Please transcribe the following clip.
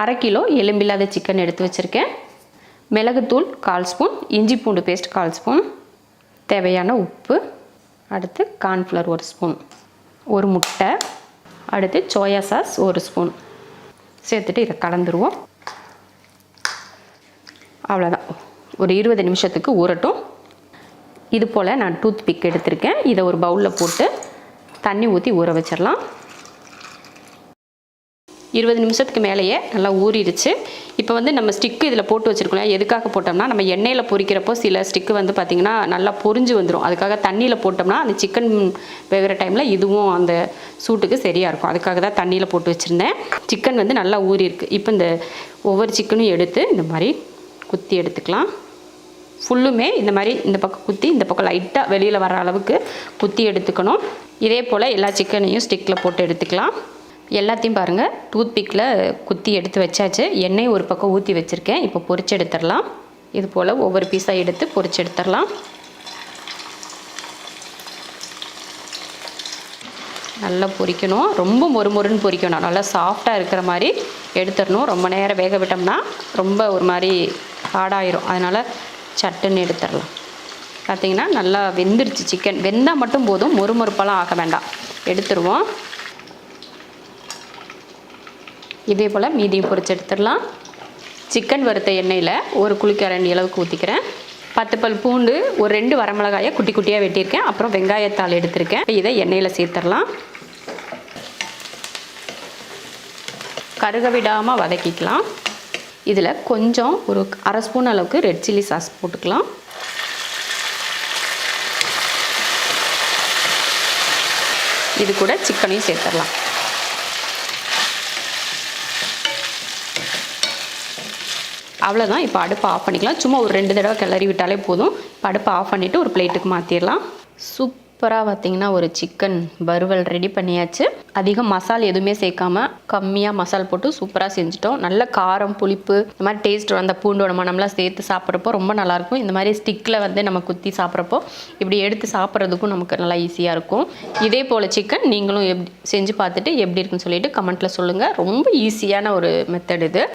அரை kilo எலும்பில்லாத chicken எடுத்து வச்சுருக்கேன். மிளகுத்தூள் கால் ஸ்பூன் இஞ்சி பூண்டு பேஸ்ட் கால் ஸ்பூன் தேவையான உப்பு அடுத்து கார்ன்ஃப்ளவர் ஒரு ஸ்பூன் ஒரு முட்டை அடுத்து சோயா சாஸ் ஒரு ஸ்பூன். சேர்த்துட்டு இதை கலந்துருவோம். அவ்வளோதான் ஒரு இருபது நிமிஷத்துக்கு ஊறட்டும். இது போல் நான் டூத் பிக் எடுத்திருக்கேன். இதை ஒரு பவுலில் போட்டு தண்ணி ஊற்றி ஊற வச்சிடலாம். இருபது நிமிஷத்துக்கு மேலேயே நல்லா ஊறிடுச்சு. இப்போ வந்து நம்ம ஸ்டிக்கு இதில் போட்டு வச்சுருக்கோம் எதுக்காக போட்டோம்னா நம்ம எண்ணெயில் பொரிக்கிறப்போ சில ஸ்டிக்கு வந்து பார்த்திங்கன்னா நல்லா பொரிஞ்சு வந்துடும் அதுக்காக தண்ணியில் போட்டோம்னா அந்த சிக்கன் வேகிற டைமில் இதுவும் அந்த சூட்டுக்கு சரியாக இருக்கும். அதுக்காக தான் தண்ணியில் போட்டு வச்சுருந்தேன். சிக்கன் வந்து நல்லா ஊறிருக்கு இப்போ இந்த ஒவ்வொரு சிக்கனும் எடுத்து இந்த மாதிரி குத்தி எடுத்துக்கலாம். ஃபுல்லுமே இந்த மாதிரி இந்த பக்கம் குத்தி இந்த பக்கம் லைட்டாக வெளியில் வர அளவுக்கு குத்தி எடுத்துக்கணும். இதே போல் எல்லா சிக்கனையும் ஸ்டிக்கில் போட்டு எடுத்துக்கலாம். எல்லாத்தையும் பாருங்கள் டூத்பிக்கில் குத்தி எடுத்து வச்சாச்சு. எண்ணெய் ஒரு பக்கம் ஊற்றி வச்சுருக்கேன். இப்போ பொரிச்சு எடுத்துடலாம். இது போல் ஒவ்வொரு பீஸாக எடுத்து பொறிச்சு எடுத்துடலாம். நல்லா பொரிக்கணும். ரொம்ப மொறுமொறுன்னு பொரிக்கணும். நல்லா சாஃப்டாக இருக்கிற மாதிரி எடுத்துடணும். ரொம்ப நேரம் வேக விட்டோம்னா ரொம்ப ஒரு மாதிரி ஹார்டாயிரும் அதனால் சட்டுன்னு எடுத்துடலாம். பார்த்தீங்கன்னா நல்லா வெந்துருச்சு சிக்கன் வெந்தால் மட்டும் போதும். மொறுமொறுப்பெல்லாம் ஆக வேண்டாம். எடுத்துருவோம். இதே போல் மீதியும் பொறிச்சு எடுத்துடலாம். சிக்கன் வறுத்த எண்ணெயில் ஒரு குளிக்கரண்டி அளவுக்கு ஊற்றிக்கிறேன் பத்து பல் பூண்டு ஒரு ரெண்டு வரமிளகாயை குட்டி குட்டியாக வெட்டியிருக்கேன். அப்புறம் வெங்காயத்தாள் எடுத்திருக்கேன். இதை எண்ணெயில் சேர்த்துடலாம். கருக விடாமல் வதக்கிக்கலாம். இதில் கொஞ்சம் ஒரு அரை ஸ்பூன் அளவுக்கு ரெட் சில்லி சாஸ் போட்டுக்கலாம். இது கூட சிக்கனையும் சேர்த்துடலாம். அவ்வளோதான் இப்போ அடுப்பை ஆஃப் பண்ணிக்கலாம். சும்மா ஒரு ரெண்டு தடவை கிளறி விட்டாலே போதும். இப்போ அடுப்பை ஆஃப் பண்ணிவிட்டு ஒரு பிளேட்டுக்கு மாற்றிடலாம் சூப்பராக பார்த்தீங்கன்னா ஒரு சிக்கன் வறுவல் ரெடி பண்ணியாச்சு. அதிகம் மசால் எதுவுமே சேர்க்காம கம்மியாக மசால் போட்டு சூப்பராக செஞ்சுட்டோம். நல்ல காரம் புளிப்பு இந்த மாதிரி டேஸ்ட் அந்த பூண்டோட மணம்லாம் சேர்த்து சாப்பிட்றப்போ ரொம்ப நல்லாயிருக்கும். இந்த மாதிரி ஸ்டிக்கில் வந்து நம்ம குத்தி சாப்பிட்றப்போ இப்படி எடுத்து சாப்பிட்றதுக்கும் நமக்கு நல்லா ஈஸியாக இருக்கும். இதே போல் சிக்கன் நீங்களும் எப் செஞ்சு பார்த்துட்டு எப்படி இருக்குன்னு சொல்லிட்டு கமெண்ட்டில் சொல்லுங்கள் ரொம்ப ஈஸியான ஒரு மெத்தட் இது.